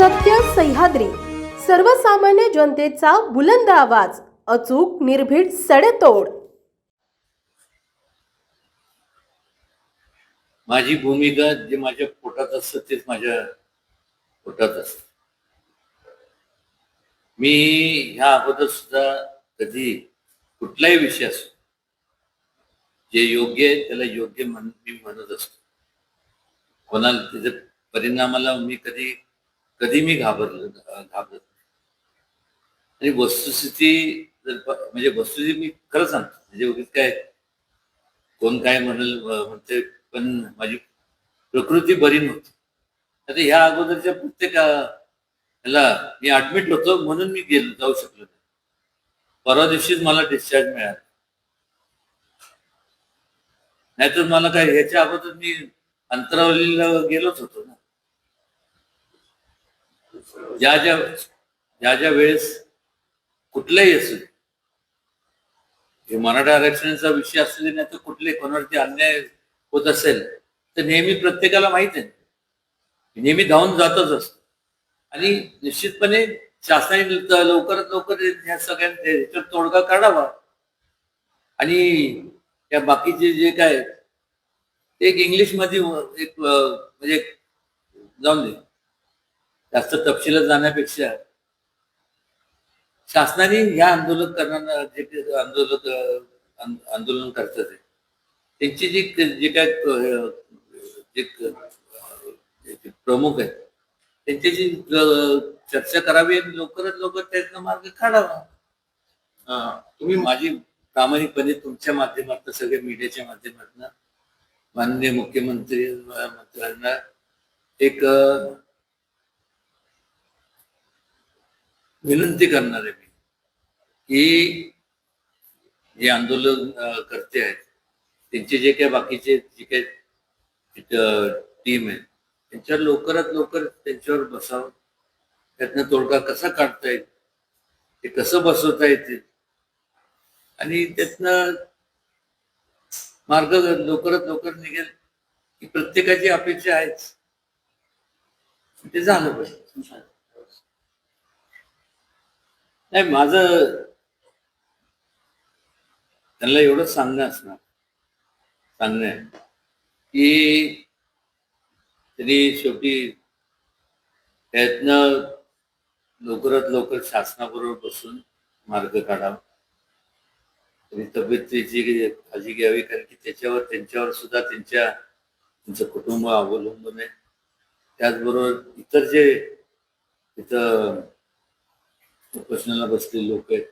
सत्य सह्याद्री. सर्वसामान्य जनतेचा बुलंद आवाज अचूक निर्भीड सडेतोड. माझी भूमिका जे माझ्या पोटात असतं तेच माझ्या पोटात असत. मी ह्या अगोदर सुद्धा कधी कुठलाही विषय असतो जे योग्य आहे त्याला योग्य म्हण मी म्हणत असतो. कोणाला त्याच्या परिणामाला मी कधी कधी मी घाबरलो घाबरत नाही. आणि वस्तुस्थिती जर म्हणजे वस्तुस्थिती मी खरं सांगतो. म्हणजे उगीच काय कोण काय म्हणेल म्हणते पण माझी प्रकृती बरी नव्हती. आता ह्या अगोदरच्या प्रत्येक ह्याला मी ऍडमिट होतो म्हणून मी गेलो जाऊ शकलो नाही. परवा दिवशीच मला डिस्चार्ज मिळाला. नाहीतर मला काय ह्याच्या अगोदर मी अंतरावलीला गेलोच होतो ना. ज्या ज्या ज्या ज्या वेळेस कुठल्याही असू हे मराठा आरक्षणाचा विषय असू दे नाही तर कुठले कोणावरती अन्याय होत असेल तर नेहमी प्रत्येकाला माहीत आहे. नेहमी धावून जातच असतो. आणि निश्चितपणे शासनाने लवकरात लवकर ह्या सगळ्या ह्याच्यावर तोडगा काढावा. आणि या बाकीचे जे काय ते एक इंग्लिशमध्ये एक म्हणजे जाऊन दे. जास्त तपशिलात जाण्यापेक्षा शासनाने ह्या आंदोलन करणार जे काही आंदोलक आंदोलन करतात त्यांची जी जे काय जे प्रमुख आहेत त्यांच्याशी चर्चा करावी आणि लवकरात लवकर त्यातनं मार्ग काढावा. तुम्ही माझी प्रामाणिकपणे तुमच्या माध्यमातून सगळ्या मीडियाच्या माध्यमातून माननीय मुख्यमंत्री मंत्र्यांना एक विनंती करणार आहे मी की जे आंदोलन करते आहेत त्यांचे जे काही बाकीचे जे काही टीम आहे त्यांच्यावर लवकरात लवकर त्यांच्यावर बसावं. त्यातनं तोडगा कसा काढता येईल ते कसं बसवता येते आणि त्यातनं मार्ग लवकरात लवकर निघेल ही प्रत्येकाची अपेक्षा आहेच. ते झालं पाहिजे. नाही माझं त्यांना एवढंच सांगणं असणार. सांगणं आहे. की त्यांनी शेवटी त्यातनं लवकरात लवकर शासनाबरोबर बसून मार्ग काढावा. त्यांनी तब्येतीची काळजी घ्यावी कारण की त्याच्यावर त्यांच्यावर सुद्धा त्यांच्या त्यांचं कुटुंब अवलंबून आहे. त्याचबरोबर इतर जे तिथं उपोषणाला बसलेले लोक आहेत.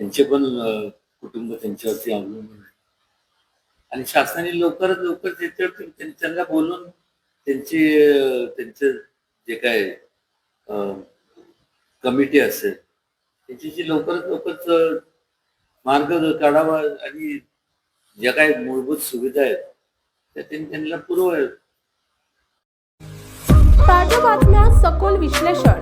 त्यांचे पण कुटुंब त्यांच्यावरती अवलंबून आहे. आणि शासनाने लवकरात लवकर त्याच्यावरती त्यांना बोलून त्यांची त्यांचे जे काय कमिटी असेल त्याची जी लवकरात लवकर मार्ग काढावा आणि ज्या काही मूलभूत सुविधा आहेत त्या त्यांनी त्यांना पुरवाव्यात. ताज्या बातम्या सखोल विश्लेषण.